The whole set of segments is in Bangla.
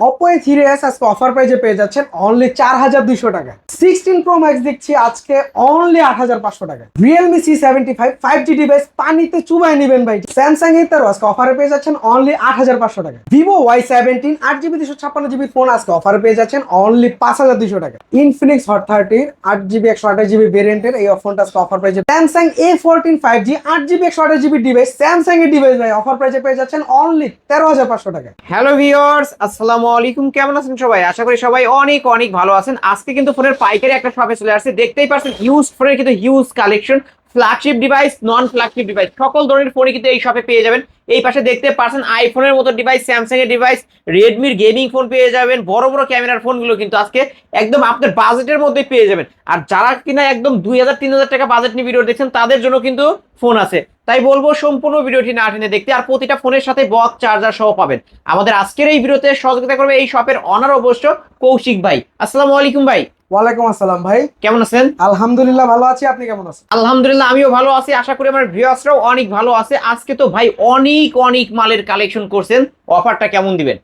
অপো এ থ্রি এস আজকে অফার প্রাইজে পেয়ে যাচ্ছেন অনলি চার হাজার দুইশো টাকা সিক্সটিন প্রো ম্যাক্স দেখছি, আজকে অনলি আট হাজার পাঁচশো টাকা। Realme C seventy five five G device পানিতে চুবাই নেবেন ভাই। স্যামসাং এর তারও আজকে অফারে পেয়ে যাচ্ছেন অনলি আট হাজার পাঁচশো টাকা। ভিভো ওয়াই সেভেন্টিন আট জিবি দুশো জিবি ফোন আজকে অফারে পেয়ে যাচ্ছেন অনলি পাঁচ হাজার দুশো টাকা। ইনফিনিক্স হট থার্টির আট জিবি একশো আঠাশ জিবি ভেরিয়েন্টের এই ফোনটা আজকে অফার প্রাইজে Samsung A fourteen five G আট জিবি একশো আঠাশ জিবি ডিভাইস স্যামসাং এর ডিভাইস ভাই অফার প্রাইজে পেয়ে যাচ্ছেন অনলি তেরো হাজার পাঁচশো টাকা। হ্যালো ভিউয়ার্স আসসালামু আলাইকুম। কেমন আছেন সবাই? আশা করি সবাই অনেক অনেক ভালো আছেন। আজকে কিন্তু ফোনের পাইকারি একটা শপে চলে আসছে। দেখতেই পাচ্ছেন ইউজ ফোনের কিন্তু huge collection flagship device non flagship device সকল ধরনের ফোনই কিন্তু এই শপে পেয়ে যাবেন। এই পাশে দেখতে পাচ্ছেন আইফোনের মতো ডিভাইস স্যামসাং এর ডিভাইস রেডমির গেমিং ফোন পেয়ে যাবেন, বড় বড় ক্যামেরার ফোনগুলো কিন্তু আজকে একদম আপনার বাজেটের মধ্যে পেয়ে যাবেন। আর যারা কিনা একদম দুই হাজার, তিন হাজার টাকা বাজেট নিয়ে ভিডিও দেখছেন, তাদের জন্য কিন্তু ফোন আছে। তাই বলব, সম্পূর্ণ ভিডিওটি না টেনে দেখতে, আর প্রতিটা ফোনের সাথে বক চার্জার সহ পাবেন। আমাদের আজকের এই ভিডিওতে সহযোগিতা করবে এই শপের অনার অবশ্য কৌশিক ভাই। আসসালামু আলাইকুম ভাই। ওয়ালাইকুম আসসালাম ভাই। কেমন আছেন? আলহামদুলিল্লাহ ভালো আছি আপনি কেমন আছেন? আলহামদুলিল্লাহ আমিও ভালো আছি। আশা করি আমার ভিউয়ার্সরাও অনেক ভালো আছে। আজকে তো ভাই অনেক অনেক মালের কালেকশন করছেন। অফারটা কেমন দিবেন?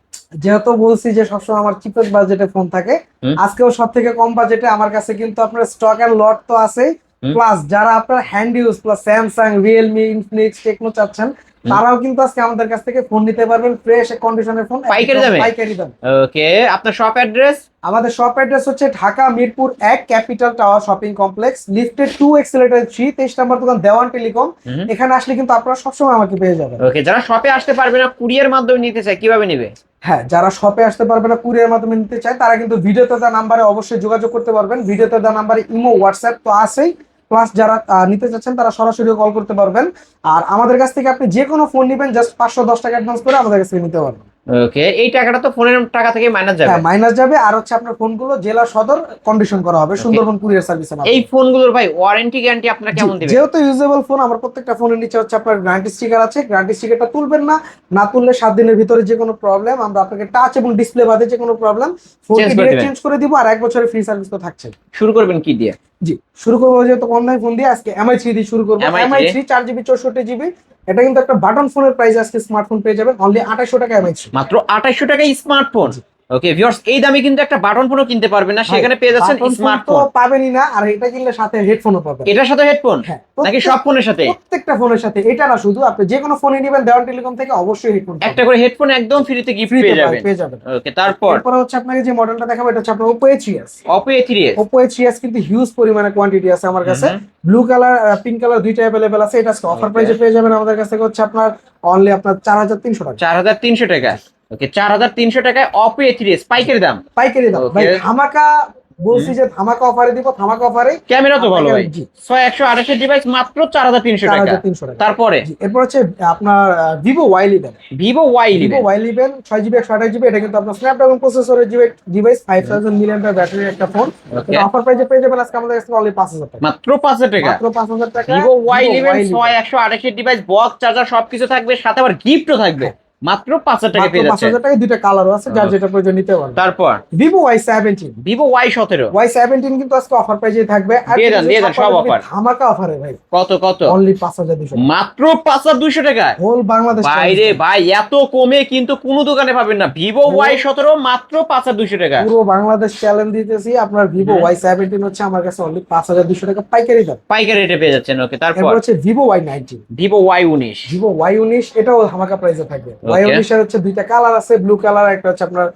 যেহেতু বলছি যে সবসময় আমার চিপেস্ট বাজেটে ফোন থাকে আজকেও সব থেকে কম বাজেটে আমার কাছে কিন্তু আপনার স্টক এন্ড লট তো আছে। প্লাস যারা আপনার hand use plus Samsung Realme Infinix Tecno চাচ্ছেন তারাও কিন্তু আজকে আমাদের কাছ থেকে ফোন নিতে পারবেন ফ্রেশ কন্ডিশনের ফোন পাইকারি দামে? পাইকারি দাম। ওকে আপনার শপ অ্যাড্রেস আমাদের শপ অ্যাড্রেস হচ্ছে ঢাকা মিরপুর এক Capital Tower shopping complex lifted to escalator three তেইশ নম্বর দোকান দেওয়ান টেলিকম এখানে আসলে কিন্তু আপনারা সবসময় আমাকে পেয়ে যাবেন। ওকে যারা শপে আসতে পারবে না কুরিয়ার মাধ্যমে নিতে চায় কীভাবে নেবে? হ্যাঁ যারা শপে আসতে পারবে না কুরিয়ার মাধ্যমে নিতে চায় তারা কিন্তু ভিডিওতে দেওয়া নাম্বারে অবশ্যই যোগাযোগ করতে পারবেন। ভিডিওতে দেওয়া নাম্বারে ইমো হোয়াটসঅ্যাপ তো আছেই। প্লাস যারা নিতে চাচ্ছেন, তারা সরাসরি কল করতে পারবেন। আর আমাদের কাছ থেকে আপনি যে কোনো ফোন নেবেন জাস্ট পাঁচশো দশ টাকা অ্যাডভান্স করে আমাদের কাছ থেকে নিতে পারবেন। ওকে এই টাকাটা তো ফোনের টাকা থেকে মাইনাস যাবে। হ্যাঁ মাইনাস যাবে। আর হচ্ছে আপনার ফোনগুলো জেলা সদর কন্ডিশন করা হবে সুন্দরবন কুরিয়ার সার্ভিসে এই ফোনগুলোর ভাই ওয়ারেন্টি গ্যারান্টি আপনারা কেমন দিবেন যেহেতু ইউজেবল ফোন আমার প্রত্যেকটা ফোনের নিচে হচ্ছে আপনার গ্যারান্টি স্টিকার আছে। গ্যারান্টি স্টিকারটা তুলবেন না না তুললে সাত দিনের ভিতরে যে কোনো প্রবলেম আমরা আপনাকে টাচ এবং ডিসপ্লে বাদে যে কোনো প্রবলেম দিবেন। চেঞ্জ করে দিব আর এক বছরের ফ্রি সার্ভিস তো থাকছে শুরু করবেন কি দিয়ে? জি শুরু করব যেহেতু দামি ফোন দিয়ে আজকে এমআই থ্রি দিয়ে শুরু করব। এমআই থ্রি চার জিবি চৌষট্টি জিবি এটা কিন্তু একটা বাটন ফোনের প্রাইস আজকে স্মার্টফোন পেয়ে যাবেন। অনলি আঠাশশো টাকা এমএইচ মাত্র আঠাশশো টাকায় স্মার্টফোন ওকে ভিউয়ার্স এই দামে কিন্তু একটা বাটন ফোনও কিনতে পারবেন না সেখানে পেয়ে যাচ্ছেন স্মার্টফোন পাবেনই না আর এটা কিনলে সাথে হেডফোনও পাবেন। এটার সাথে হেডফোন হ্যাঁ নাকি সব ফোনের সাথে? প্রত্যেকটা ফোনের সাথে এটা না শুধু আপনি যে কোনো ফোনে নেবেন দেওয়ান টেলিকম থেকে অবশ্যই হেডফোন একটা করে হেডফোন একদম ফ্রিতে গিফট পেয়ে যাবেন। পেয়ে যাবেন। ওকে তারপর? এরপরে হচ্ছে আপনাকে যে মডেলটা দেখাবো এটা হচ্ছে আপনার A three S Oppo A three কিন্তু হিউজ পরিমাণে কোয়ান্টিটি আছে আমার কাছে। ব্লু কালার পিঙ্ক কালার দুইটা অ্যাভেলেবেল আছে এটা অফার. প্রাইসে পেয়ে যাবেন। আমাদের কাছ থেকে হচ্ছে আপনার অনলি আপনার চার হাজার তিনশো টাকা। চার হাজার তিনশো টাকা। ওকে চার হাজার তিনশো টাকায় অপো এ থ্রি এস পাইকারি দাম। পাইকারি দাম. ভাই ধামাকা বলছি যে ধামাকা অফারে দিব ধামাকা অফারে ক্যামেরা তো ভালো ভাই। জি। ছয় একশো আঠাশের ডিভাইস মাত্র চার হাজার তিনশো টাকা। তারপরে? এরপর হচ্ছে আপনার Vivo Y eleven Vivo Y Vivo Y eleven ছয় জিবি একশো আঠাশ জিবি এটা কিন্তু আপনার স্ন্যাপড্রাগন প্রসেসরের ডিভাইস ফাইভ থাউজেন্ড মিলিয়ন ব্যাটারির একটা ফোন. অফার প্রাইসে পেয়ে যাবেন আজকে আমাদের কাছে অনলি পাঁচ হাজার টাকা। মাত্র পাঁচ হাজার টাকা? মাত্র পাঁচ হাজার টাকা। ভিভো ওয়াই Vivo Y11 ছয় একশো আঠাশের ডিভাইস বক্স চার্জার সবকিছু থাকবে সাথে আবার গিফটও থাকবে। মাত্র পাঁচ হাজার টাকা পেয়ে পাঁচ যাচ্ছে। হাজার টাকায় দুইটা কালারও আছে যার যেটা প্রয়োজন নিতে পারবেন তারপর? Vivo Y seventeen Vivo Y সতেরো। ওয়াই সেভেন্টিন কিন্তু আজকে অফার প্রাইজে থাকবে। আর দিয়ে দেন, দিয়ে দেন, সব। জিবি ধামাকা অফারে ভাই। কত কত? অনলি পাঁচ হাজার দুশো মাত্র পাঁচ হাজার দুইশো টাকায় হোল বাংলাদেশ বাইরে ভাই এত কমে কিন্তু কোনো দোকানে পাবেন না। ভিভো ওয়াই সতেরো মাত্র পাঁচ হাজার দুইশো টাকা। পুরো বাংলাদেশ চ্যালেঞ্জ দিতেছি। আপনার ভিভো। ওয়াই সেভেন্টিন হচ্ছে আমার কাছে অনলি পাঁচ হাজার দুশো টাকা পাইকারি দাম। পাইকারি রেটে পেয়ে যাচ্ছেন। ওকে তারপর? হচ্ছে Vivo Y nineteen Vivo Y উনিশ। ভিভো ওয়াই উনিশ এটাও ধামাকা প্রাইসে থাকবে। হচ্ছে দুইটা কালার আছে ব্লু কালার একটা হচ্ছে আপনার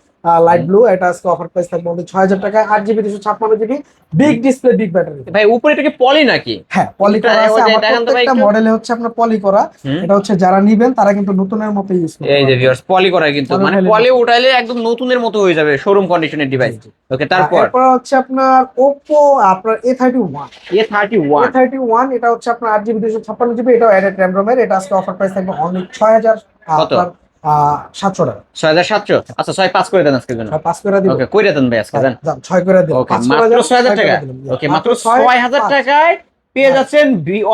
লাইট ব্লু এটা আজকে অফার প্রাইস থাকবে আমাদের ছয় হাজার টাকা আট জিবি দুশো ছাপ্পান্ন GB big display big battery ভাই উপরে পলি নাকি? হ্যাঁ পলি করা আছে। প্রত্যেকটা মডেলে হচ্ছে আপনার পলি করা। এটা হচ্ছে যারা নিবেন তারা কিন্তু নতুনের মতো ইউজ করতে এই যে ভিউয়ার্স পলি করা কিন্তু। মানে পলি উঠাইলে একদম নতুনের মতো হয়ে যাবে শোরুম কন্ডিশনের ডিভাইস। ওকে তারপর? এরপর হচ্ছে আপনার ওপো আপনার A thirty one A thirty A one thirty one এটা হচ্ছে আপনার আট জিবি দুশো ছাপ্পান্ন জিবি এটাও অ্যাডেড র্যাম রোমের এটা আজকে অফার প্রাইস থাকবে অনলি ছয় হাজার? সাতশো টাকা। ছয় হাজার সাতশো? আচ্ছা ছয় পাঁচ করে দেন আজকের জন্য। পাঁচ করে দিব। ওকে কইরা দেন ভাই আজকে দেন। ছয় করে দিন ওকে মাত্র ছয় হাজার টাকা? ওকে মাত্র ছয় হাজার টাকায় পেয়ে যাচ্ছেন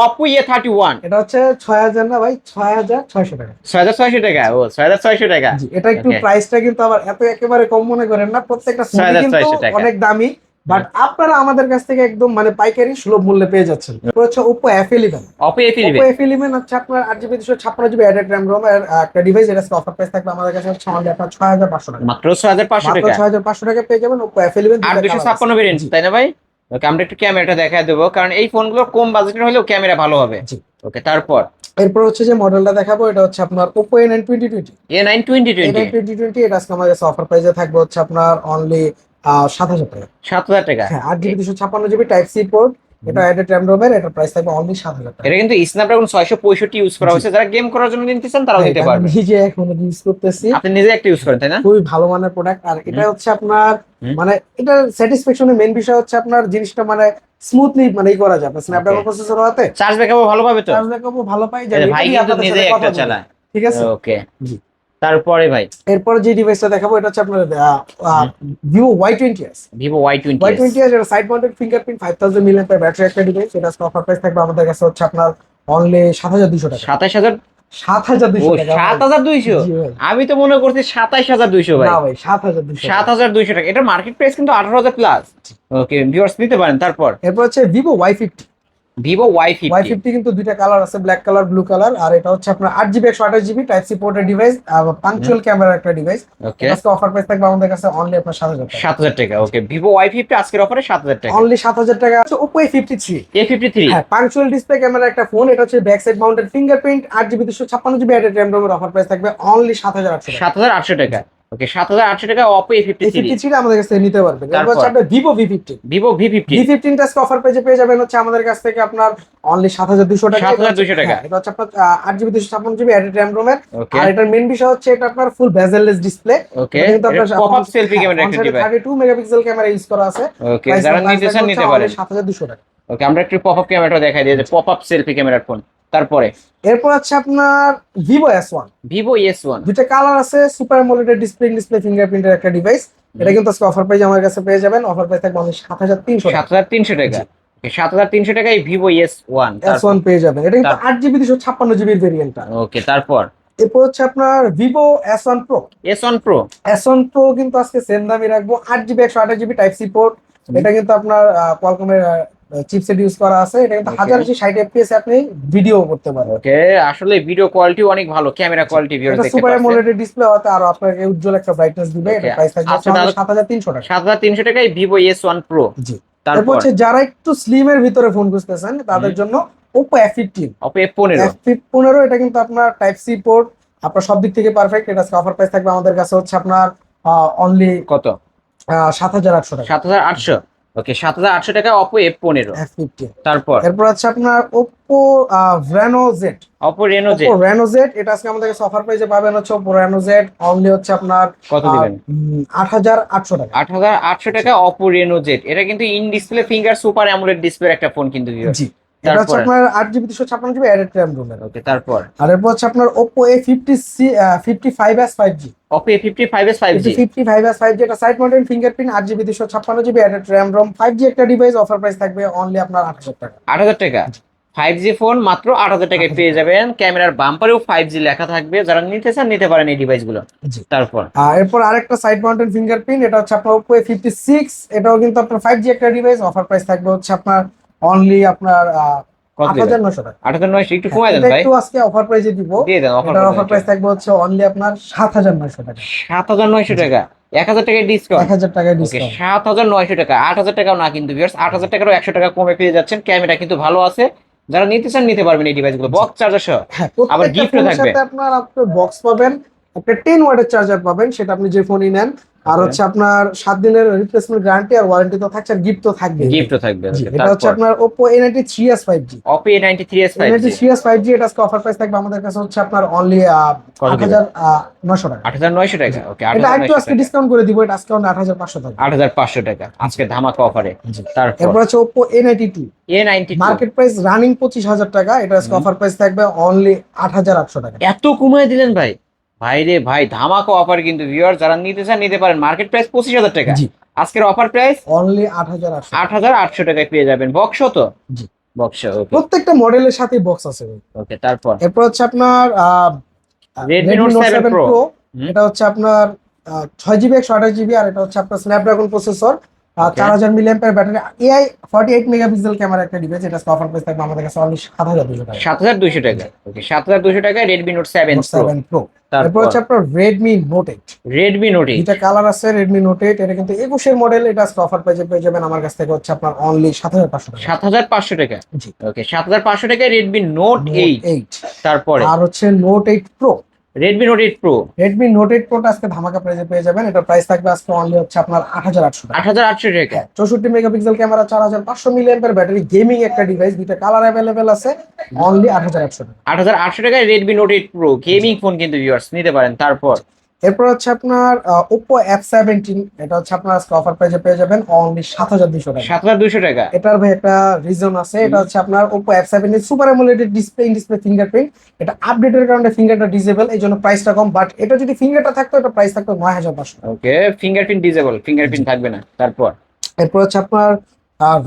অপো এ থার্টি ওয়ান এটা হচ্ছে ছয় হাজার না ভাই? ছয় হাজার ছয়শো টাকা। ছয় হাজার ছয়শো টাকা? ও ছয় হাজার ছয়শো টাকা। এটা একটু প্রাইসটা কিন্তু আবার এত একেবারে কম মনে করেন না প্রত্যেকটা ফোন 6,600 কিন্তু অনেক দামি। বাট আপনারা আমাদের কাছ থেকে একদম মানে পাইকারি সুলভ মূল্যে পেয়ে যাচ্ছেন। হচ্ছে Oppo F eleven Oppo A Oppo F eleven হচ্ছে আপনার আট জিবি দুশো ছাপ্পান্ন জিবি অ্যাডেড র্যাম রোম একটা ডিভাইস এটা অফার প্রাইস থাকবে আমাদের কাছে হচ্ছে আমাদের আপনার ছয় হাজার পাঁচশো টাকা। মাত্র ছয় হাজার পাঁচশো টাকা। ছয় হাজার পাঁচশো টাকা পেয়ে যাবেন ওপো এফ ইলেভেন আর দুশো ছাপ্পান্ন ভেরিয়েন্ট তাই না ভাই? ওকে আমরা একটু ক্যামেরাটা দেখা দেবো কারণ এই ফোনগুলো কম বাজেটের হলেও ক্যামেরা ভালো হবে। ওকে তারপর? এরপর হচ্ছে যে মডেলটা দেখাবো এটা হচ্ছে আপনার Oppo A nine twenty twenty A nine twenty A twenty এটা আজকে আমাদের অফার প্রাইসে থাকবে হচ্ছে আপনার অনলি সাত হাজার টাকা। সাত হাজার টাকা। হ্যাঁ আট জিবি দুশো ছাপ্পান্ন জিবি টাইপ সি পোর্ট এটা অ্যাডেড র্যাম রোমের এটার প্রাইস থাকবে অনলি সাত হাজার টাকা। এটা কিন্তু স্ন্যাপড্রাগন ছয়শো পঁয়ষট্টি ইউজ করা হয়েছে। যারা গেম করার জন্য নিতে চান তারাও নিতে পারবে। নিজে এখন ইউজ করতেছি। আপনি নিজে একটা ইউজ করেন তাই না? খুবই ভালো মানের প্রোডাক্ট আর এটা হচ্ছে আপনার মানে এটা স্যাটিসফ্যাকশনের মেইন বিষয় হচ্ছে আপনার জিনিসটা মানে স্মুথলি মানে ই করা যাবে স্ন্যাপড্রাগন. প্রসেসর হতে চার্জ ব্যাকআপও ভালো পাবে তো? চার্জ ব্যাকআপও ভালো পাই ভাই এটাই নিজে একটা চালায়। ঠিক আছে? ওকে জি। তারপরে ভাই? এরপর যে ডিভাইসটা দেখাবো এটা হচ্ছে আপনার Vivo Y twenty S Vivo Y Y twenty twenty S এটা side mounted fingerprint five thousand million battery একটা ডিভাইস এটা অফার প্রাইস থাকবে আমাদের কাছে হচ্ছে আপনার অনলি সাত হাজার দুশো টাকা। সাতাশ হাজার? সাত হাজার টাকা সাত হাজার দুইশো। আমি তো মনে করছি সাতাইশ হাজার দুইশো ভাই। না ভাই সাত হাজার সাত হাজার দুইশো টাকা। এটা মার্কেট প্রাইস কিন্তু আঠারো হাজার প্লাস ওকে ভিউয়ার্স নিতে পারেন তারপর। এরপর হচ্ছে Vivo Y fifty Vivo Y Y fifty কিন্তু দুইটা কালার আছে ব্ল্যাক কালার ব্লু কালার আর এটা হচ্ছে আপনার আট জিবি একশো আঠাশ জিবি টাইপ সি পোর্টের ডিভাইস পাংচুয়াল ক্যামেরার একটা ডিভাইস ওকে আজকে অফার প্রাইস থাকবে আমাদের কাছে অনলি আপনার সাত হাজার টাকা। সাত হাজার টাকা ওকে ভিভো ওয়াই ফিফটি আজকের অফারে সাত হাজার টাকা। অনলি সাত হাজার টাকা আছে Oppo A fifty three A fifty three হ্যাঁ পাংচুয়াল ডিসপ্লে ক্যামেরা একটা ফোন এটা হচ্ছে ব্যাক সাইড মাউন্টেড ফিঙ্গারপ্রিন্ট আট জিবি দুশো ছাপ্পান্ন জিবি অ্যাডেড র্যাম রোমের অফার প্রাইস থাকবে অনলি সাত হাজার আটশো টাকা। সাত হাজার আটশো টাকা। ওকে সাত হাজার আটশো টাকা এই থ্রি ফিফটি থ্রিটা আমাদের কাছ নিতে পারবেন তারপর? হচ্ছে আপনার ফিফটি ভি ফিফটিন আজকে অফার পেজে পেয়ে যাবেন হচ্ছে আমাদের কাছ থেকে আপনার অনলি সাত হাজার দুশো টাকা। 7,200 টাকা। হ্যাঁ, এটা হচ্ছে আপনার আহ, আট জিবি দুশো ছাপ্পান্ন জিবি অ্যাডেড র্যাম রোমের আর এটার মেন বিষয় হচ্ছে এটা আপনার full bezelless display okay pop up selfie camera একটা device thirty two megapixel camera use করা আছে। ওকে যারা নিতে চান নিতে পারেন। সাত হাজার দুশো টাকা। ওকে আমরা একটু পপ আপ ক্যামেরাটা দেখাই দিই পপ আপ সেলফি ক্যামেরার ফোন তারপরে? এরপর হচ্ছে আপনার Vivo S one Vivo S one দুইটা কালার আছে সুপার মোলেটেড ডিসপ্লে ডিসপ্লে ফিঙ্গারপ্রিন্টের একটা ডিভাইস এটা কিন্তু আজকে অফার প্রাইস আমার কাছে পেয়ে যাবেন। অফার প্রাইস থাকবে অনলি সাত হাজার তিনশো সাত হাজার তিনশো টাকা। সাত হাজার তিনশো টাকায় Vivo S one S one পেয়ে যাবেন। এটা কিন্তু আট জিবি দুশো ছাপ্পান্ন জিবির ভেরিয়েন্টটা ওকে তারপর? এরপর হচ্ছে আপনার Vivo S one pro S one pro S one pro কিন্তু আজকে সেম দামই রাখব। আট জিবি একশো আঠাশ জিবি টাইপ সি পোর্ট এটা কিন্তু আপনার কোয়ালকমের চিপসেট ইউজ করা আছে। এটা কিন্তু. হাজার আশি ষাট এফপিএস আপনি ভিডিও করতে পারবেন ওকে আসলে ভিডিও কোয়ালিটি অনেক ভালো ক্যামেরা কোয়ালিটি এটা দেখতে সুপার মোলেটেড ডিসপ্লে হতে আরও আপনাকে উজ্জ্বল একটা ব্রাইটনেস দিবে। এটা প্রাইস থাকবে আচ্ছা, তাহলে- সাত হাজার তিনশো টাকা। সাত হাজার তিনশো টাকায় ভিভো এস ওয়ান প্রো জি। তারপর? হচ্ছে যারা একটু স্লিম এর ভিতরে ফোন খুঁজতেছেন তাদের জন্য অপো এফ পনেরো এফ পনেরো এটা কিন্তু আপনার টাইপ সি পোর্ট আপনার সব দিক থেকে পারফেক্ট এটা অফার প্রাইস থাকবে আমাদের কাছে হচ্ছে আপনার অনলি কত? সাত হাজার আটশো টাকা। সাত হাজার আটশো। ওকে সাত হাজার আটশো টাকা অপো এফ পনেরো। তারপর? এরপর আছে আপনার Oppo Reno Z Oppo Reno Z Reno Z এটা আজকে আমাদের কাছে অফার প্রাইসে পাবেন হচ্ছে ওপো রেনো জেড অনলি হচ্ছে আপনার কত দিবেন? আট হাজার আটশো টাকা। আট হাজার আটশো টাকা অপো রেনো জেড এটা কিন্তু in display finger super AMOLED display একটা ফোন কিন্তু জি। এটা হচ্ছে তারপরে? আপনার আট জিবি দুশো ছাপ্পান্ন জিবি অ্যাডেড র্যাম রুমের ওকে তারপর? আর এরপর হচ্ছে আপনার Oppo A fifty C fifty five S five G A fifty five S five G fifty five S five G এটা সাইড মাউন্টেন ফিঙ্গারপ্রিন্ট আট জিবি দুশো ছাপ্পান্ন GB added RAM ROM five G একটা ডিভাইস অফার প্রাইস থাকবে অনলি আপনার আট হাজার টাকা। আট হাজার টাকা? ফাইভ জি ফোন মাত্র আট হাজার টাকায় পেয়ে যাবেন। ক্যামেরার বাম্পারেও ফাইভ জি লেখা থাকবে। যারা নিতে চান নিতে পারেন এই ডিভাইসগুলো। তারপর? আর এরপর আরেকটা সাইড মাউন্টেন ফিঙ্গারপ্রিন্ট এটা হচ্ছে আপনার ওপো এ ফিফটি সিক্স এটাও কিন্তু আপনার ফাইভ জি একটা ডিভাইস অফার প্রাইস থাকবে হচ্ছে আপনার অনলি আপনার আট হাজার নশো টাকা। আট হাজার নয়শো একটু কমায় দেন ভাই। একটু আজকে অফার প্রাইসে দিব। দিয়ে দেন অফার অফার প্রাইস থাকবে হচ্ছে অনলি আপনার সাত হাজার নয়শো টাকা। সাত হাজার নয়শো টাকা। এক হাজার টাকায় এক হাজার টাকায় ডিসকাউন্ট সাত হাজার নয়শো টাকা। আট হাজার টাকাও না কিন্তু ভিউয়ার্স আট হাজার টাকারও একশো টাকা কমে পেয়ে যাচ্ছেন। ক্যামেরা কিন্তু ভালো আছে। যারা নিতে চান নিতে পারবেন এই ডিভাইসগুলো। বক্স চার্জার সহ। হ্যাঁ আবার ফোনের থাকবে। আপনার আপনার বক্স পাবেন। একটা টেন ওয়াটের চার্জার পাবেন সেটা আপনি যে ফোনই নেন আর হচ্ছে আপনার সাত দিনের রিপ্লেসমেন্ট গ্যারান্টি আর ওয়ারেন্টি তো থাকছে আর গিফট তো থাকবে গিফটও থাকবে এটা হচ্ছে আপনার Oppo A ninety three S five ninety three S five G এটা আজকে অফার প্রাইস থাকবে আমাদের কাছে হচ্ছে আপনার অনলি কত আট হাজার নশো টাকা। আট হাজার নয়শো টাকা ওকে এটা একটু আজকে ডিসকাউন্ট করে দিব এটা আজকে হাজার পাঁচশো টাকা। আট হাজার পাঁচশো টাকা আজকে ধামাকা অফারে তারপর? হচ্ছে two A ninety market price running পঁচিশ হাজার টাকা এটা আজকে অফার প্রাইস থাকবে অনলি আট হাজার আটশো টাকা। এত কমিয়ে দিলেন ভাই। ভাই রে ভাই ধামাকা অফার কিন্তু ভিউয়ার যারা নিতে চান নিতে পারেন। মার্কেট প্রাইস পঁচিশ হাজার টাকা। আজকের অফার প্রাইস অনলি আট হাজার আট হাজার আটশো টাকায় পেয়ে যাবেন। বক্স তো? জি। বক্স প্রত্যেকটা মডেলের সাথে বক্স আছে ওকে তারপর? এরপর হচ্ছে আপনার Redmi Note 7 Pro। এটা হচ্ছে আপনার ছয় জিবি একশো আঠাশ জিবি আর এটা হচ্ছে আপনার স্ন্যাপড্রাগন প্রসেসর. চার হাজার million battery AI forty eight megapixel camera একটা ডিভাইস এটা অফার প্রাইস থাকবে আমাদের কাছে অনলি সাত হাজার দুশো টাকা। সাত হাজার দুইশো টাকা। ওকে সাত হাজার দুইশো টাকায় Redmi Note seven seven pro তারপর? হচ্ছে আপনার Redmi Note eight Redmi Note eight দুইটা কালার আছে রেডমি নোট এইট এটা কিন্তু একুশের মডেল এটা অফার প্রাইসে পেয়ে যাবেন আমার কাছ থেকে হচ্ছে আপনার অনলি সাত হাজার পাঁচশো টাকা। সাত হাজার পাঁচশো টাকা। জি। ওকে সাত হাজার পাঁচশো টাকায় রেডমি নোট এইট এইট তারপরে? আর হচ্ছে Note eight pro Redmi Note eight pro Redmi Note eight প্রোটা আজকে ধামাকা প্রাইসে পেয়ে যাবেন। এটা প্রাইস থাকবে আজকে অনলি হচ্ছে আপনার আট হাজার আটশো টাকা। আট হাজার আটশো টাকা। চৌষট্টি মেগাপিক্সেল ক্যামেরা চার হাজার পাঁচশো মিলিয়ন ব্যাটারি গেমিং একটা ডিভাইস দুটো কালার অ্যাভেলেবেল আছে অনলি আট হাজার আটশো টাকা। আট হাজার আটশো টাকায় Redmi Note eight pro gaming phone কিন্তু ভিউয়ার্স নিতে পারেন। তারপর এরপর হচ্ছে আপনার ওপো এফ সেভেন্টিন এটা হচ্ছে আপনার আজকে অফার প্রাইসে পেয়ে যাবেন অনলি সাত হাজার দুশো টাকা। সাত হাজার দুইশো টাকা। এটার ভাই একটা রিজন আছে এটা হচ্ছে আপনার Oppo F seventeen super AMOLED display in display fingerprint এটা আপডেটের কারণে ফিঙ্গারটা ডিসেবল এই জন্য প্রাইসটা কম বাট এটা যদি ফিঙ্গারটা থাকতো এটা প্রাইস থাকতো নয় হাজার পাঁচশো ওকে ফিঙ্গারপ্রিন্ট ডিজেবল ফিঙ্গারপ্রিন্ট থাকবে না তারপর? এরপর হচ্ছে আপনার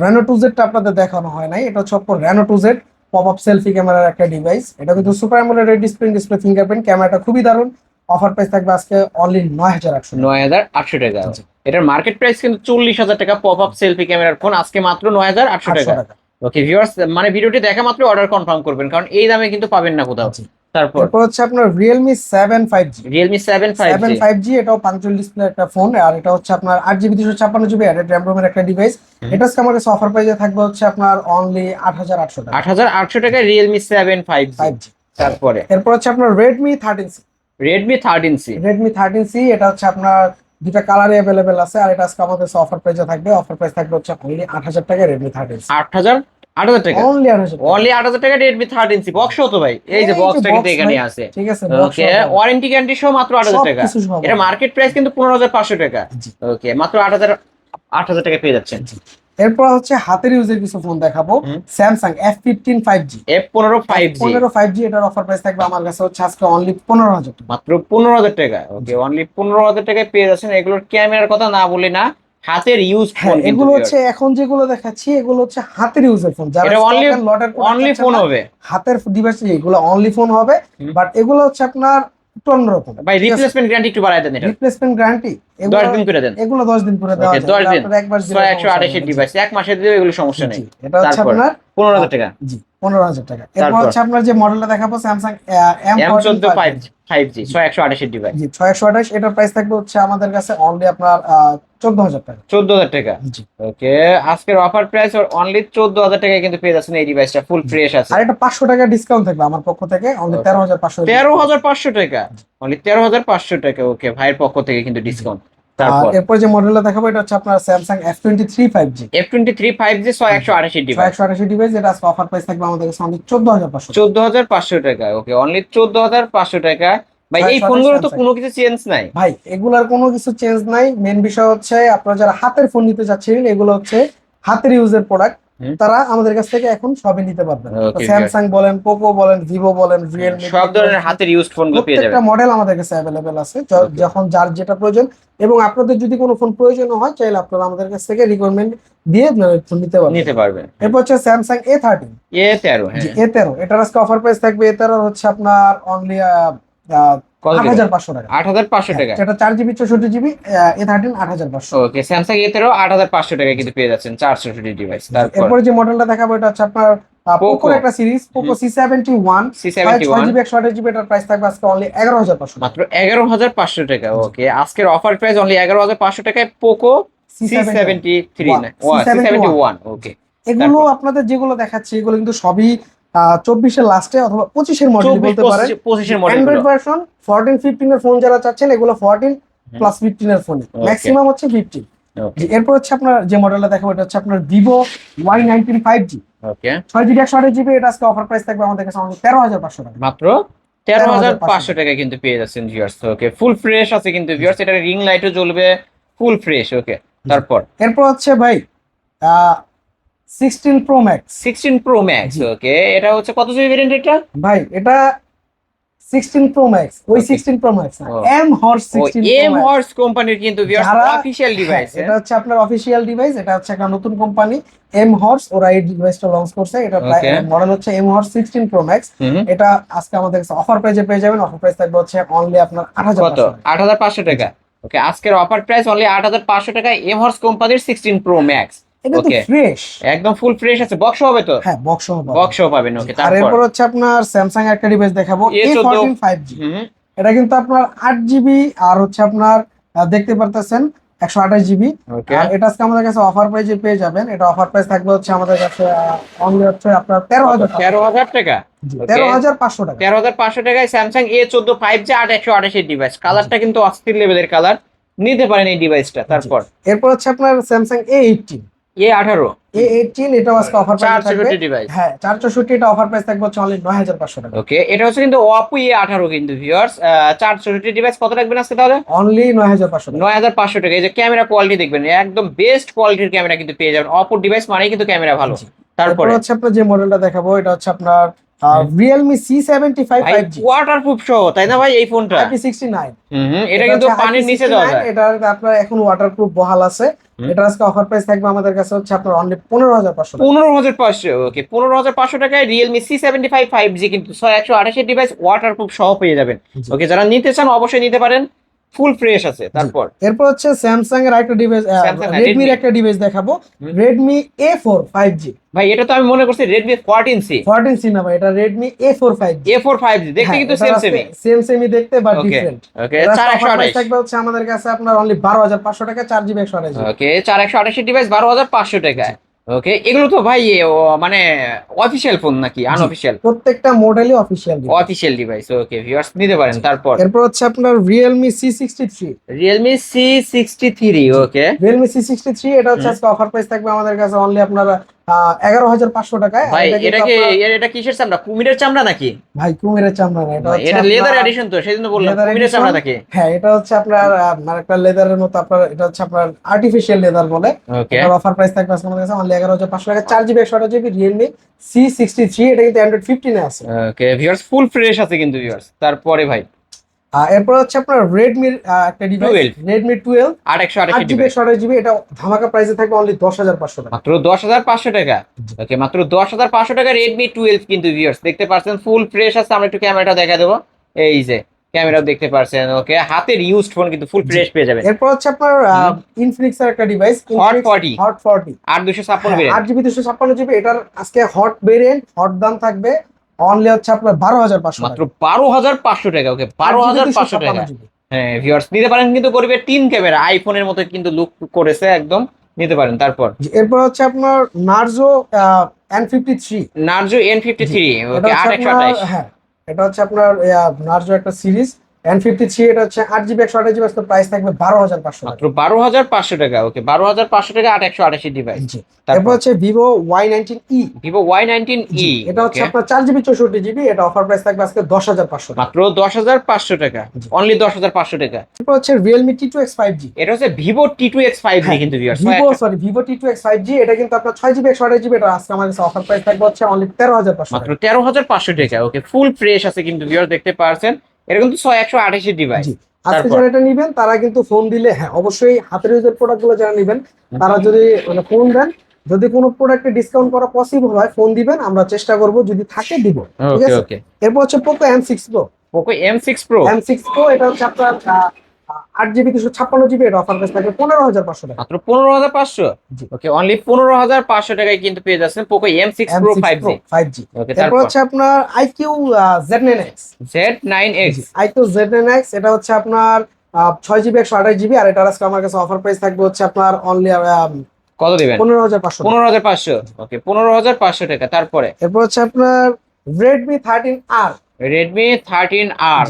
রেনো টু জেডটা আপনাদের দেখানো হয় নাই এটা হচ্ছে Oppo Reno two Z pop up selfie ক্যামেরার একটা ডিভাইস এটা কিন্তু super AMOLED display display fingerprint ক্যামেরাটা খুবই দারুণ। অফার প্রাইস থাকবে আজকে অনলি নয় হাজার আটশো নয় হাজার আটশো টাকা। জি। এটার মার্কেট প্রাইস কিন্তু চল্লিশ হাজার টাকা পপ আপ সেলফি ক্যামেরার ফোন আজকে মাত্র নয় হাজার আটশো টাকা। ওকে ভিউয়ার্স মানে ভিডিওটি দেখা মাত্র অর্ডার কনফার্ম করবেন কারণ এই দামে কিন্তু পাবেন না কোথাও। জি। তারপর? হচ্ছে আপনার Realme seven five G Realme seven five seven five G এটাও পাঞ্চুয়াল ডিসপ্লে একটা ফোন আর এটা হচ্ছে আপনার আট জিবি দুশো ছাপ্পান্ন জিবি অ্যাডেড র্যাম রোমের একটা ডিভাইস এটা আজকে কাছে অফার প্রাইসে থাকবে হচ্ছে আপনার অনলি আট হাজার আটশো টাকা। আট হাজার আটশো টাকায় Realme seven five five G তারপরে? এরপর হচ্ছে আপনার Redmi thirteen C Redmi thirteen C Redmi thirteen C এটা হচ্ছে আপনার দুটা কালারে অ্যাভেলেবেল আছে আর এটা আজকে আমাদের অফার প্রাইসে থাকবে। অফার প্রাইস থাকবে হচ্ছে অনলি আট হাজার টাকা রেডমি থার্টিন আট হাজার? আট হাজার টাকা? অনলি আট হাজার অনলি আট হাজার টাকা রেডমি থার্টিন সি বক্স তো ভাই। এই যে বক্সটা কিন্তু এখানে আছে। ঠিক আছে ওকে ওয়ারেন্টি গ্যারান্টি সহ মাত্র আট হাজার টাকা। এটা মার্কেট প্রাইস কিন্তু পনেরো হাজার পাঁচশো টাকা। ওকে মাত্র আট হাজার আট হাজার টাকা পেয়ে যাচ্ছেন। এরপর হচ্ছে হাতের ইউজের কিছু ফোন দেখাবো। Samsung F fifteen five G F পনেরো ফাইভ জি পনেরো ফাইভ জি এটার অফার প্রাইস থাকবে আমার কাছে হচ্ছে আজকে অনলি পনেরো হাজার টাকা। মাত্র পনেরো হাজার টাকা। ওকে অনলি পনেরো হাজার টাকায় পেয়ে যাচ্ছেন। এগুলোর ক্যামেরার কথা না বলে না হাতের ইউজ ফোন হ্যাঁ এগুলো হচ্ছে এখন যেগুলো দেখাচ্ছি এগুলো হচ্ছে হাতের ইউজের ফোন যারা এটা only- অনলি ফোন হবে। হাতের ডিভাইস এগুলো অনলি ফোন হবে। বাট এগুলো হচ্ছে আপনার একটু অন্যরকম ভাই রিপ্লেসমেন্ট গ্যারান্টি একটু বাড়াই দেন এটা। রিপ্লেসমেন্ট গ্যারান্টি দশ দিন করে দেন। এগুলো দশ দিন করে দেওয়া Okay, 10 দিন। একবার। ডিভাইস এক মাসের দিলে এগুলো সমস্যা নেই। এটা হচ্ছে আপনার পনেরো হাজার টাকা। জি। পনেরো হাজার টাকা। এরপর হচ্ছে আপনার যে মডেলটা দেখাবো স্যামসাং এম চোদ্দ ফাইভ ফাইভ জি ছয় একশো আঠাশের ডিভাইস জি ছয় একশো আঠাশ এটার প্রাইস থাকবে হচ্ছে আমাদের কাছে অনলি আপনার চোদ্দ হাজার টাকা। চোদ্দ হাজার টাকা? ওকে আজকের অফার প্রাইস অনলি চোদ্দ হাজার টাকায় কিন্তু পেয়ে যাচ্ছেন এই ডিভাইসটা ফুল ফ্রেশ আছে। আর এটা পাঁচশো টাকা ডিসকাউন্ট থাকবে আমার পক্ষ থেকে অনলি তেরো হাজার পাঁচশো তেরো হাজার পাঁচশো টাকা? অনলি তেরো হাজার পাঁচশো টাকা ওকে ভাইয়ের পক্ষ থেকে কিন্তু ডিসকাউন্ট এরপর যে মডেলটা দেখাবো এটা হচ্ছে আপনার Samsung F twenty three five G F twenty three five G ছয় একশো আঠাশি ডিভাইস একশো আঠাশি ডিভাইস যেটা আজকে অফার প্রাইস থাকবে আমাদের কাছে অনলি চোদ্দ হাজার পাঁচশো চোদ্দ হাজার পাঁচশো টাকা ওকে অনলি চোদ্দ হাজার পাঁচশো টাকা। ভাই এই 628 ফোনগুলো তো কোনো কিছু চেঞ্জ নাই। ভাই এগুলার কোনো কিছু চেঞ্জ নাই। মেন বিষয় হচ্ছে আপনারা যারা হাতের ফোন নিতে চাচ্ছিলেন এগুলো হচ্ছে হাতের ইউজের প্রোডাক্ট। তারা আমাদের কাছ থেকে এখন সবই নিতে পারবেন স্যামসাং বলেন পোকো বলেন ভিভো বলেন রিয়েলমি সব ধরনের হাতের ইউজড ফোনগুলো পেয়ে প্রত্যেকটা যাবেন। মডেল আমাদের কাছে অ্যাভেলেবেল আছে যখন যার যেটা প্রয়োজন। এবং আপনাদের যদি কোনো ফোন প্রয়োজন হয় চাইলে আপনারা আমাদের কাছ থেকে রিকোয়ারমেন্ট দিয়ে ফোন নিতে পারবেন। নিতে পারবেন এরপর হচ্ছে স্যামসাং এ থার্টিন এ তেরো হ্যাঁ। এ তেরো এটার আজকে অফার প্রাইস থাকবে এ তেরো হচ্ছে আপনার অনলি এরপরে যে মডেলটা দেখাবো এটা হচ্ছে আপনার Poco। পোকোর একটা series Poco C seventy one GB একশো আঠাশ জিবি এটার প্রাইস থাকবে আজকে অনলি এগারো হাজার পাঁচশো মাত্র এগারো হাজার পাঁচশো টাকা ওকে আজকের অফার প্রাইস অনলি এগারো হাজার পাঁচশো টাকায় Poco C seventy three one okay এগুলো আপনাদের যেগুলো দেখাচ্ছি এগুলো কিন্তু সবই চব্বিশের লাস্টে অথবা পঁচিশের মডেল বলতে পারেন। পঁচিশের model Android version fourteen fifteen এর ফোন যারা চাচ্ছেন এগুলো ফোরটিন প্লাস ফিফটিন এর ফোন ম্যাক্সিমাম হচ্ছে ফিফটিন এরপর হচ্ছে আপনার যে মডেলটা দেখাবো এটা হচ্ছে আপনার Vivo Y nineteen five G ছয় জিবি একশো আঠাশ জিবি এটা আজকে অফার প্রাইস থাকবে আমাদের কাছে তেরো হাজার পাঁচশো টাকা। মাত্র তেরো হাজার পাঁচশো টাকা কিন্তু পেয়ে যাচ্ছেন ভিউয়ার্স ওকে ফুল ফ্রেশ আছে কিন্তু ভিউয়ার্স এটা রিং লাইটও জ্বলবে ফুল ফ্রেশ ওকে তারপর? এরপর হচ্ছে ভাই sixteen Pro Max sixteen Pro Max. Okay এটা হচ্ছে কত জিবি ভেরিয়েন্ট এটা? ভাই এটা সিক্সটিন প্রো ম্যাক্স ওই. Sixteen Pro Max. M Horse sixteen M Horse কোম্পানির কিন্তু অফিশিয়াল ডিভাইস এটা হচ্ছে আপনার অফিসিয়াল ডিভাইস এটা হচ্ছে একটা নতুন কোম্পানি এম হর্স ওরা এই ডিভাইসটা লঞ্চ করছে। এটা Okay. মডেল হচ্ছে M Horse sixteen Pro Max এটা আজকে আমাদের কাছে অফার প্রাইজে পেয়ে যাবেন। অফার প্রাইস থাকবে হচ্ছে অনলি আপনার আট হাজার কত? আট হাজার পাঁচশো টাকা। ওকে আজকের অফার প্রাইস অনলি আট হাজার পাঁচশো টাকা এমহর্স কোম্পানির সিক্সটিন প্রো ম্যাক্স এটা তো ফ্রেশ একদম ফুল ফ্রেশ আছে বক্স হবে তো? হ্যাঁ বক্স হবে। বক্স পাবেন ওকে আর তারপর? এরপর হচ্ছে আপনার স্যামসাং একটা ডিভাইস দেখাবো A14 ফোরটিন ফাইভ জি এটা কিন্তু আপনার আর হচ্ছে আপনার দেখতে পারতেছেন একশো আঠাশ জিবি এটা আজকে আমাদের কাছে অফার পেয়ে যাবেন। এটা অফার প্রাইস থাকবে হচ্ছে আমাদের কাছে অনলি হচ্ছে আপনার তেরো হাজার তেরো হাজার টাকা? তেরো হাজার পাঁচশো টাকা। তেরো হাজার পাঁচশো টাকায় স্যামসাং এ চোদ্দ ফাইভ জি আট একশো আঠাশের ডিভাইস কালারটা কিন্তু অস্থির লেভেলের কালার নিতে পারেন এই ডিভাইসটা তারপর। এরপর হচ্ছে আপনার স্যামসাং এ এইটিন এ আঠারো। এ এইটিন এটা আজকে অফার প্রাইস থাকবে। ডিভাইস হ্যাঁ চার চৌষট্টি এটা অফার প্রাইস থাকবে হচ্ছে অনলি নয় হাজার পাঁচশো টাকা। ওকে এটা হচ্ছে কিন্তু এ আঠারো কিন্তু ভিউয়ার্স ডিভাইস কত রাখবেন আজকে তাহলে? অনলি নয় হাজার পাঁচশো টাকা। এই যে ক্যামেরা কোয়ালিটি দেখবেন একদম বেস্ট কোয়ালিটির ক্যামেরা কিন্তু পেয়ে যাবেন। অপো ডিভাইস মানেই কিন্তু ক্যামেরা ভালো। তারপরে? হচ্ছে আপনার যে মডেলটা দেখাবো এটা হচ্ছে আপনার রিয়েলমি সি সেভেন্টি ফাইভ ভাই ফাইভ জি ওয়াটার প্রুফ সহ তাই না ভাই এই ফোনটা? সিক্সটি হুম এটা কিন্তু পানির নিচে দেওয়া যায়। এটার আপনার এখন ওয়াটারপ্রুফ বহাল আছে। এটা আজকে অফার প্রাইস থাকবে আমাদের কাছে হচ্ছে আপনার অনলি পনেরো হাজার পাঁচশো টাকা। পনেরো হাজার পাঁচশো ওকে পনেরো হাজার পাঁচশো টাকায় Realme C seventy five five G কিন্তু ছয় একশো আঠাশের ডিভাইস ওয়াটার প্রুফ সহ পেয়ে যাবেন। ওকে যারা নিতে চান অবশ্যই নিতে পারেন। ফুল ফ্রেশ আছে তারপর? এরপর হচ্ছে স্যামসাং এর একটা ডিভাইস আর রেডমির একটা ডিভাইস দেখাবো। Redmi A four five G ভাই এটা তো আমি মনে করছি Redmi fourteen C fourteen C না ভাই এটা Redmi A four five G A four five G দেখতে কিন্তু সেম সেমই সেম সেমই দেখতে বাট ডিফারেন্ট ওকে চার একশো আঠাশ। থাকবে হচ্ছে আমাদের কাছে আপনার অনলি বারো হাজার পাঁচশো টাকা চার জিবি একশো আঠাশ। ওকে চার একশো আঠাশের ডিভাইস বারো হাজার পাঁচশো টাকায়। ওকে এগুলো তো ভাই মানে অফিসিয়াল ফোন নাকি? আনঅফিসিয়াল প্রত্যেকটা মডেলই official official device okay viewers নিতে পারেন তারপর? এরপর হচ্ছে আপনার Realme C sixty three okay Realme C sixty three এটা হচ্ছে আজকে অফার প্রাইস থাকবে আমাদের কাছে অনলি আপনার এগারো হাজার পাঁচশো টাকায়। ভাই এটা কি এটা কিসের চামড়া? কুমিরের চামড়া নাকি? ভাই কুমিরের চামড়া না এটা এটা লেদার আপনার- এডিশন তো সেই জন্য বললাম কুমিরের চামড়া নাকি? হ্যাঁ এটা হচ্ছে আপনার আপনার একটা লেদারের মতো আপনার এটা হচ্ছে আপনার আর্টিফিশিয়াল লেদার বলে। এটার অফার প্রাইস থাকবে আজকে আমাদের কাছে অনলি এগারো হাজার পাঁচশো টাকা। চার জিবি একশো আঠাশ GB Realme C sixty three এটা কিন্তু অ্যান্ড্রয়েড ফিফটিনে আছে। ওকে ভিউয়ার্স ফুল ফ্রেশ আছে কিন্তু ভিউয়ার্স তারপরে ভাই এরপর হচ্ছে আপনার রেডমির একটা ডিভাইস রেডমি টুয়েলভ আট একশো আট জিবি একশো আঠাশ জিবি এটা ধামাকা প্রাইসে থাকবে অনলি দশ হাজার পাঁচশো টাকা। মাত্র দশ হাজার পাঁচশো টাকা। ওকে মাত্র দশ হাজার পাঁচশো টাকা রেডমি টুয়েলভ কিন্তু ভিউয়ার্স দেখতে পাচ্ছেন ফুল ফ্রেশ আছে আমরা একটু ক্যামেরাটা দেখা দেবো। এই যে ক্যামেরাও দেখতে পাচ্ছেন ওকে হাতের ইউজড ফোন কিন্তু ফুল ফ্রেশ পেয়ে যাবেন। এরপর হচ্ছে আপনার ইনফিনিক্স এর একটা ডিভাইস Hot 40 হট ফর্টি আট দুশো ছাপ্পান্ন হ্যাঁ, আট জিবি দুশো ছাপ্পান্ন জিবি এটার আজকে হট ভেরিয়েন্ট হট দাম থাকবে অনলি হচ্ছে আপনার বারো হাজার পাঁচশো মাত্র বারো হাজার পাঁচশো টাকা ওকে বারো হাজার পাঁচশো টাকা। হ্যাঁ ভিউয়ার্স নিতে পারেন কিন্তু করবে তিন ক্যামেরা আইফোনের মতো কিন্তু লুক করেছে একদম নিতে পারেন তারপর। এরপর হচ্ছে আপনার Narzo N fifty three Narzo N fifty three okay আট হ্যাঁ এটা হচ্ছে আপনার নার্জো একটা সিরিজ এন ফিফটি থ্রি এটা হচ্ছে আট জিবি একশো আঠাশ জিবি প্রাইস থাকবে বারো হাজার পাঁচশো টাকা। মাত্র বারো হাজার পাঁচশো টাকা ওকে বারো হাজার পাঁচশো টাকা আট একশো আঠাশি ডিভাইস তারপর? হচ্ছে Vivo Y nineteen E Vivo Y nineteen E এটা হচ্ছে আপনার চার জিবি চৌষট্টি জিবি এটা অফার প্রাইস থাকবে আজকে দশ হাজার পাঁচশো মাত্র দশ হাজার পাঁচশো টাকা অনলি দশ হাজার পাঁচশো টাকা। এরপর হচ্ছে Realme T two X five G এটা হচ্ছে Vivo T two X five হ্যাঁ, কিন্তু। Vivo sorry Vivo T two X five G এটা কিন্তু আপনার ছয় জিবি একশো আঠাশ জিবি এটা আজকে কাছে অফার প্রাইস থাকবে হচ্ছে অনলি তেরো হাজার পাঁচশো মাত্র তেরো হাজার পাঁচশো টাকা ওকে ফুল ফ্রেশ আছে কিন্তু ভিউয়ার দেখতে পারছেন। এটা কিন্তু ছয় একশো আঠাশি ডিভাইস আজকে যারা এটা নিবেন তারা কিন্তু ফোন দিলে হ্যাঁ অবশ্যই হাতের ইউজের প্রোডাক্টগুলো যারা নিবেন তারা যদি মানে ফোন দেন যদি কোনো প্রোডাক্টে ডিসকাউন্ট করা পসিবল হয় ফোন দিবেন আমরা চেষ্টা করব যদি থাকে দিব। ঠিক আছে? এরপর হচ্ছে Poco M six Pro Poco M six Pro M six Pro এটা হচ্ছে আপনার আট জিবি দুশো ছাপ্পান্ন জিবি এটা অফার প্রাইস থাকবে পনেরো হাজার পাঁচশো টাকা। মাত্র পনেরো হাজার পাঁচশো? ওকে অনলি পনেরো হাজার পাঁচশো টাকায় কিন্তু পেয়ে যাচ্ছেন Poco M six Pro five G five G তারপর? হচ্ছে আপনার iQOO Z nine X Z nine X iQOO Z nine X এটা হচ্ছে আপনার ছয় জিবি একশো আঠাশ জিবি আর এটা আজকে আমার কাছে অফার প্রাইস থাকবে হচ্ছে আপনার অনলি কত দিবেন? পনেরো হাজার পাঁচশো পনেরো হাজার পাঁচশো। ওকে পনেরো হাজার পাঁচশো টাকা তারপরে? এরপর হচ্ছে আপনার Redmi thirteen R Redmi thirteen R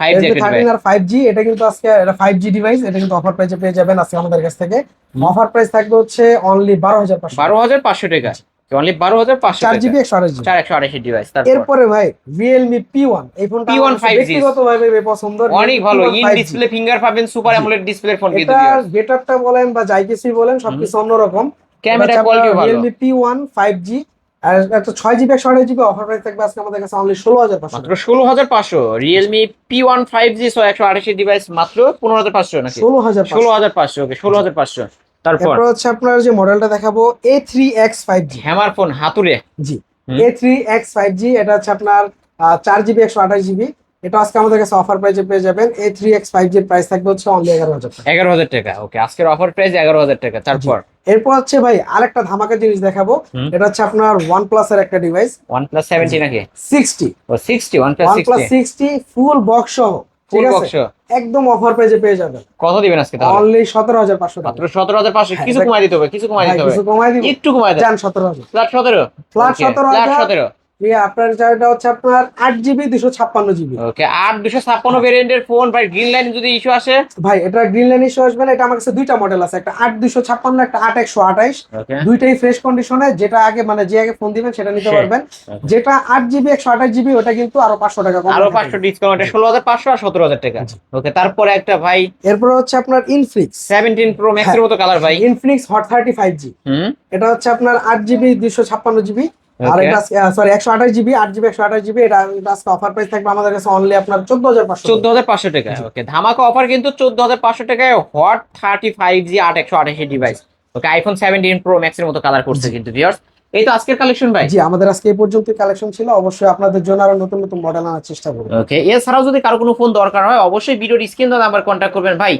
এটা কিন্তু আজকে এটা ফাইভ জি ডিভাইস এটা কিন্তু অফার প্রাইসে পেয়ে যাবেন আজকে আমাদের কাছ থেকে। অফার প্রাইস থাকবে হচ্ছে অনলি বারো হাজার পাঁচশো বারো হাজার পাঁচশো টাকা। অনলি বারো হাজার পাঁচশো চার টাকা। জিবি একশো আঠাশ জিবি চার একশো আঠাশি ডিভাইস এরপরে ভাই পি ওয়ান এই ফোনটা P1 5G ব্যক্তিগত পছন্দ। অনেক ভালো। ইন ডিসপ্লে ফিঙ্গার পাবেন সুপার অ্যামোলেড ডিসপ্লে ফোন কিন্তু এটার গেটআপটা বলেন বা যাই কিছুই বলেন সবকিছু অন্যরকম। ক্যামেরা কোয়ালিটি ভালো। ওয়ান ফাইভ জি আর একটা ছয় জিবি একশো আঠাশ জিবি অফার প্রাইস থাকবে আজকে আমাদের কাছে অনলি ষোলো হাজার পাঁচশো মাত্র ষোলো হাজার পাঁচশো। Realme P one five G ছয় একশো আঠাশি ডিভাইস মাত্র পনেরো হাজার পাঁচশো নাকি? ষোলো হাজার ষোলো হাজার পাঁচশো ওকে ষোলো হাজার পাঁচশো। তারপর? হচ্ছে আপনার যে মডেলটা দেখাবো A three X five G hammer phone হাতুড়ে। G A three X five G এটা হচ্ছে আপনার চার জিবি একশো আঠাশ জিবি এটা আজকে আমাদের কাছে অফার প্রাইজে পেয়ে যাবেন। এ থ্রি এক্স ফাইভ জির প্রাইস থাকবে হচ্ছে অনলি এগারো হাজার টাকা। এগারো হাজার টাকা ওকে আজকের অফার প্রাইস এগারো হাজার টাকা। তারপর? এরপর হচ্ছে ভাই আরেকটা ধামাকা জিনিস দেখাবো। এটা হচ্ছে আপনার ওয়ান প্লাস এর একটা ডিভাইস ওয়ান প্লাস সেভেন্টি নাকি? সিক্সটি ও sixty OnePlus sixty full box সহ। ঠিক আছে? একদম অফার পেজে পেয়ে যাবেন। কত দিবেন আজকে তাহলে? অনলি সতেরো হাজার পাঁচশো টাকা। মাত্র সতেরো হাজার পাঁচশো। হ্যাঁ, কিছু কমাই দিতে হবে কিছু কমাই দিতে হবে। কিছু কমাই দিব। একটু কমাই যান সতেরো হাজার। ফ্ল্যাট সতেরো? ফ্ল্যাট 17,000 ফ্ল্যাট আপনার হচ্ছে আপনার আট জিবি দুশো ছাপ্পান্ন জিবি ওকে আর দুশো ছাপ্পান্ন ভেরিয়েন্টের ফোন ভাই গ্রিন লাইন যদি ইস্যু আসে? ভাই এটা গ্রিন লাইন ইস্যু আসবে না এটা আমার কাছে দুইটা মডেল আছে একটা আট দুশো ছাপ্পান্ন একটা আট একশো আঠাইশ দুইটাই ফ্রেশ কন্ডিশনে যেটা আগে মানে যে আগে ফোন দিবেন সেটা নিতে পারবেন। যেটা আট জিবি একশো আঠাশ জিবি ওটা কিন্তু আরও পাঁচশো টাকা আরও পাঁচশো। ডিসকাউন্ট ষোলো হাজার পাঁচশো আর সতেরো হাজার টাকা। ওকে তারপরে একটা ভাই এরপরে হচ্ছে আপনার ইনফ্লিক্স সেভেন্টিন প্রো মতো কালার ভাই। হট থার্টি ফাইভ জি হুম। এটা হচ্ছে আপনার আট জিবি দুশো ছাপ্পান্ন জিবি আর. এটা সরি একশো আঠাশ জিবি আট জিবি একশো আঠাশ জিবি এটা এটা আজকে অফার প্রাইস থাকবে আমাদের কাছে অনলি আপনার চোদ্দ হাজার পাঁচশো চোদ্দ হাজার পাঁচশো টাকা ওকে ধামাকা অফার কিন্তু চোদ্দ হাজার পাঁচশো টাকায় হট থার্টি ফাইভ জি আট একশো আঠাশি device okay iPhone seventeen Pro Max এর মতো কালার করছে কিন্তু ভিউয়ার্স এই তো আজকের কালেকশন ভাই। জি আমাদের আজকে এই পর্যন্ত কালেকশন ছিল। অবশ্যই আপনাদের জন্য আরও নতুন নতুন মডেল আনার চেষ্টা করব। ওকে এছাড়াও যদি কারও কোনো ফোন দরকার হয় অবশ্যই ভিডিওর স্ক্রিন নাম্বার কন্ট্যাক্ট করবেন। ভাই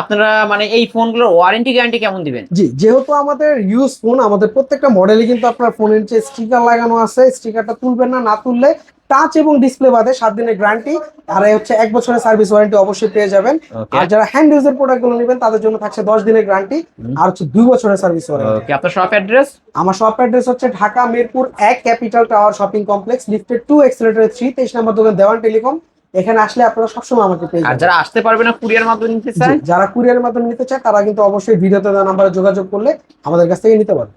আপনারা মানে এই ফোনগুলোর ওয়ারেন্টি গ্যারান্টি কেমন দিবেন? জি যেহেতু আমাদের ইউজ ফোন আমাদের প্রত্যেকটা মডেলই কিন্তু আপনার ফোনের যে স্টিকার লাগানো আছে স্টিকারটা তুলবেন না না তুললে টাচ এবং ডিসপ্লে বাদে সাত দিনের গ্যারান্টি আর হচ্ছে এক বছরের সার্ভিস ওয়ারেন্টি অবশ্যই পেয়ে যাবেন। আর যারা হ্যান্ড ইউজের প্রোডাক্টগুলো নেবেন তাদের জন্য থাকছে দশ দিনের গ্যারান্টি আর হচ্ছে দুই বছরের সার্ভিস ওয়ারেন্টি আপনার শপ অ্যাড্রেস আমার শপ অ্যাড্রেস হচ্ছে ঢাকা মিরপুর এক Capital Tower shopping complex lifted two escalator three তেইশ নম্বর দোকান দেওয়ান টেলিকম। এখানে আসলে আপনারা সবসময় আমাকে পেয়ে যাবেন। যারা আসতে পারবে না কুরিয়ার মাধ্যমে নিতে চায়? যারা কুরিয়ার মাধ্যমে নিতে চায় তারা কিন্তু অবশ্যই ভিডিওতে দেওয়া নাম্বারে যোগাযোগ করলে আমাদের কাছ থেকে নিতে পারবে।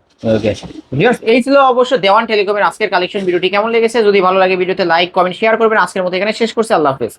এই ছিল অবশ্য দেওয়ান টেলিকমের আজকের কালেকশন ভিডিওটি কেমন লেগেছে? যদি ভালো লাগে ভিডিওতে লাইক কমেন্ট শেয়ার করবেন। আজকের মতো এখানে শেষ করছি। আল্লাহ হাফেজ।